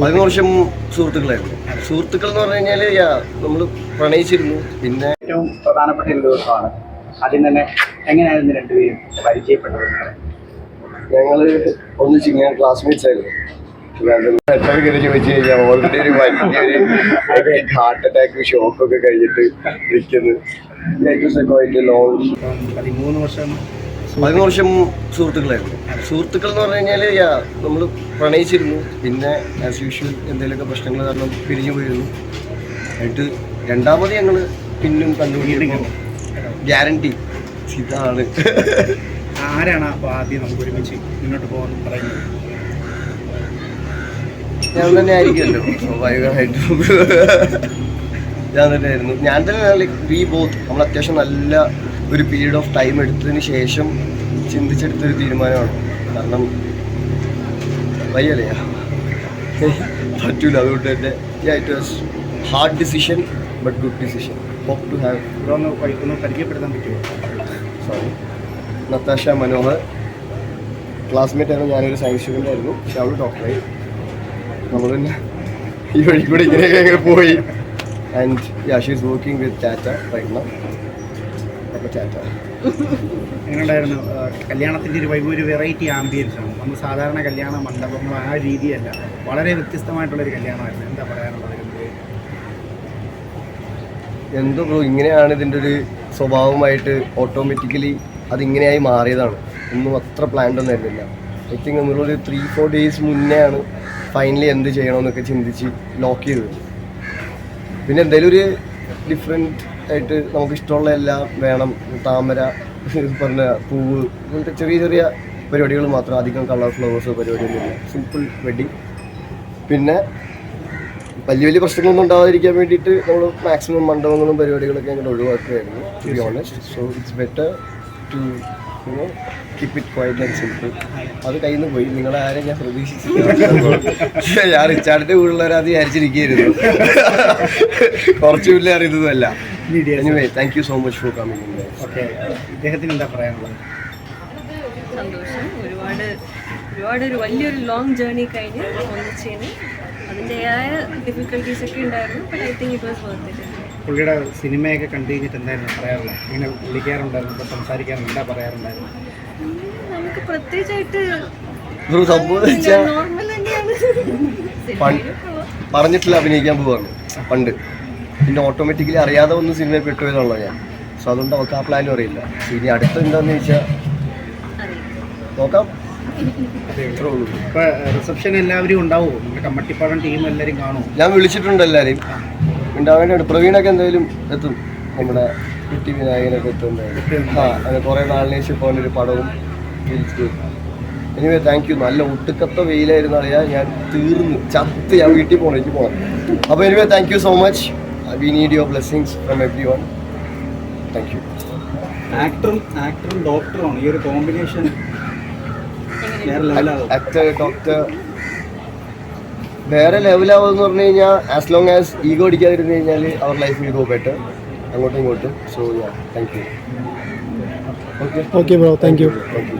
പതിമൂന്ന് വർഷം സുഹൃത്തുക്കളായിരുന്നു. സുഹൃത്തുക്കൾ എന്ന് പറഞ്ഞു കഴിഞ്ഞാൽ നമ്മൾ പ്രണയിച്ചിരുന്നു. പിന്നെ ഏറ്റവും പ്രധാനപ്പെട്ട ഒരു ദിവസമാണ്. ആദ്യം തന്നെ എങ്ങനെയായിരുന്നു രണ്ടുപേരും പരിചയപ്പെട്ടത്? ഞങ്ങൾ ഒന്നിച്ച് ഞാൻ ക്ലാസ്മേറ്റ്സ് ആയിരുന്നു. ചോദിച്ചു കഴിഞ്ഞാൽ ഓൾറെഡി ഒരു വലിയൊരു ഹാർട്ട് അറ്റാക്ക് ഷോക്ക് ഒക്കെ കഴിഞ്ഞിട്ട് നിൽക്കുന്നു ആയിട്ട് ലോങ് പതിമൂന്ന് വർഷം പതിമൂന്ന് വർഷം സുഹൃത്തുക്കളായിരുന്നു. സുഹൃത്തുക്കൾ എന്ന് പറഞ്ഞു കഴിഞ്ഞാൽ നമ്മൾ പ്രണയിച്ചിരുന്നു. പിന്നെ ആസ് യൂഷ്വൽ എന്തെങ്കിലുമൊക്കെ പ്രശ്നങ്ങൾ കാരണം പിരിഞ്ഞു പോയിരുന്നു. എന്നിട്ട് രണ്ടാമത് ഞങ്ങൾ പിന്നും കണ്ടുപിടിക്കുന്നു ഗ്യാരണ്ടി. ഇതാണ്. ആരാണ് അപ്പോൾ ആദ്യം നമുക്ക് ഒരുമിച്ച് മുന്നോട്ട് പോകാൻ പറയുന്നത്? ഞാൻ തന്നെ ആയിരിക്കുമല്ലോ. സ്വാഭാവികമായിട്ടും. ഞാൻ തന്നെ ഞാൻ തന്നെ ലൈക്ക് വി ബോത്ത് നമ്മൾ അത്യാവശ്യം നല്ല ഒരു പീരീഡ് ഓഫ് ടൈം എടുത്തതിന് ശേഷം ചിന്തിച്ചെടുത്തൊരു തീരുമാനമാണ്. കാരണം വയ്യല്ലേ? പറ്റൂല. അതുകൊണ്ട് തന്നെ it was hard decision but good decision hope to have ഒന്ന് ഒന്ന് പരിചയപ്പെടുത്താൻ പറ്റുമോ? സോറി നത്താഷ മനോഹർ. ക്ലാസ്മേറ്റ് ആയിരുന്നു. ഞാനൊരു സയൻസ് സ്റ്റുഡന്റ് ആയിരുന്നു. പക്ഷെ അവൾ ഡോക്ടറായി നമ്മൾ തന്നെ ഈ വഴി കൂടെ ഇങ്ങനെയൊക്കെ പോയി. And yeah, she's working with Tata right now. അപ്പോൾ Tata. എങ്ങനെയുണ്ടായിരുന്നു? കല്യാണത്തിന്റെ ഒരു വൈബ് ഒരു വെറൈറ്റി ആംബിയൻസ് ആണ്. നമ്മൾ സാധാരണ കല്യാണ മണ്ഡപങ്ങൾ ആ രീതിയല്ല. വളരെ വ്യത്യസ്തമായിട്ടുള്ളൊരു കല്യാണമായിരുന്നു. എന്താ പറയാനുള്ളത് എന്തോ ബ്രോ ഇങ്ങനെയാണ് ഇതിന്റെ ഒരു സ്വഭാവമായിട്ട് ഓട്ടോമാറ്റിക്കലി അതിങ്ങനെയായി മാറിയതാണ്. ഒന്നും അത്ര പ്ലാൻഡ് ഒന്നും ആയിരുന്നില്ല. ഐ തിങ്ക് നമ്മളൊരു ത്രീ ഫോർ ഡേയ്സ് മുന്നേ ആണ് ഫൈനലി എന്ത് ചെയ്യണമെന്നൊക്കെ ചിന്തിച്ച് ലോക്ക് ചെയ്തത് പിന്നെ എന്തെങ്കിലും ഒരു ഡിഫറെന്റ് ആയിട്ട് നമുക്ക് ഇഷ്ടമുള്ള എല്ലാം വേണം. താമര പറഞ്ഞ പൂവ് ഇങ്ങനത്തെ ചെറിയ ചെറിയ പരിപാടികൾ മാത്രം. അധികം കളർ ഫ്ലവേഴ്സ് പരിപാടിയൊന്നുമില്ല സിമ്പിൾ വെഡ്ഡിങ് പിന്നെ വലിയ വലിയ പ്രശ്നങ്ങളൊന്നും ഉണ്ടാവാതിരിക്കാൻ വേണ്ടിയിട്ട് നമ്മൾ മാക്സിമം മണ്ഡപങ്ങളും പരിപാടികളൊക്കെ അങ്ങോട്ട് ഒഴിവാക്കുകയായിരുന്നു honest so it's better to you know keep it quiet and simple അത് കയ്യിൽ നിന്ന് പോയി. നിങ്ങളെ ആരും ഞാൻ പ്രതീക്ഷിച്ചില്ല. ഞാൻ റിച്ചാർഡിന്റെ വീട്ടിലുള്ളവരത് വിചാരിച്ചിരിക്കുകയായിരുന്നു. കുറച്ചു വലിയ അറിയുന്നതല്ല anyway thank you so much for coming okay ഇദ്ദേഹത്തിന് എന്താ പറയാനുള്ളത്? സന്തോഷം. ഒരുപാട് ഒരുപാട് ഒരു വലിയൊരു ലോങ് ജേർണി കഴിഞ്ഞ് ഒന്നിച്ചേന്. അതിന്റെതായ ഡിഫിക്കൽട്ടീസ് ഒക്കെ ഉണ്ടായിരുന്നു but I think it was worth it പുള്ളിയുടെ സിനിമയൊക്കെ കണ്ടു കഴിഞ്ഞിട്ട് എന്തായിരുന്നു പറയാറുള്ളത് ഇങ്ങനെ വിളിക്കാറുണ്ടായിരുന്നു ഇപ്പോൾ സംസാരിക്കാറുണ്ട് എന്താ പറയാറുണ്ടായിരുന്നു? നമുക്ക് പ്രത്യേകിച്ചായിട്ട് നോർമൽ തന്നെയാണ്. പറഞ്ഞിട്ടില്ല അഭിനയിക്കാൻ പോവാണ് പണ്ട്. പിന്നെ ഓട്ടോമാറ്റിക്കലി അറിയാതെ ഒന്ന് സിനിമയിൽ പെട്ടുപോയതാണല്ലോ ഞാൻ. സോ അതുകൊണ്ട് അവൾക്ക് ആ പ്ലാനും അറിയില്ല. ഇനി അടുത്ത എന്താന്ന് ചോദിച്ചാൽ നോക്കാം. റിസപ്ഷൻ എല്ലാവരും ഉണ്ടാവും? നമ്മുടെ കമ്മട്ടിപ്പാടം ടീം എല്ലാവരും കാണും ഞാൻ വിളിച്ചിട്ടുണ്ട് എല്ലാവരെയും ഉണ്ടാവേണ്ടത് പ്രവീണൊക്കെ എന്തായാലും എത്തും. നമ്മുടെ കുട്ടി വിനായകനൊക്കെ എത്തും. ആ അങ്ങനെ കുറേ നാളിന് ശേഷം ഇപ്പോൾ ഒരു പടവും എനിവേ താങ്ക് യു നല്ല ഒട്ടുക്കത്ത വെയിലായിരുന്നു. അറിയാം ഞാൻ തീർന്നു. ചത്ത് ഞാൻ വീട്ടിൽ പോകണം എനിക്ക് പോകണം അപ്പോൾ anyway thank you so much we need your blessings from everyone thank you ആക്ടറും ആക്ടറും ഡോക്ടറുമാണ് ഈ ഒരു കോമ്പിനേഷൻ ആക്ടർ ഡോക്ടർ വേറെ ലെവലാവുമെന്ന് പറഞ്ഞു കഴിഞ്ഞാൽ ആസ് ലോങ് ആസ് ഈഗോ അടിക്കാതിരുന്നു കഴിഞ്ഞാൽ അവർ ലൈഫ് വിൽ ഗോ ബെറ്റർ അങ്ങോട്ടും ഇങ്ങോട്ടും. So yeah thank you okay okay bro thank you thank you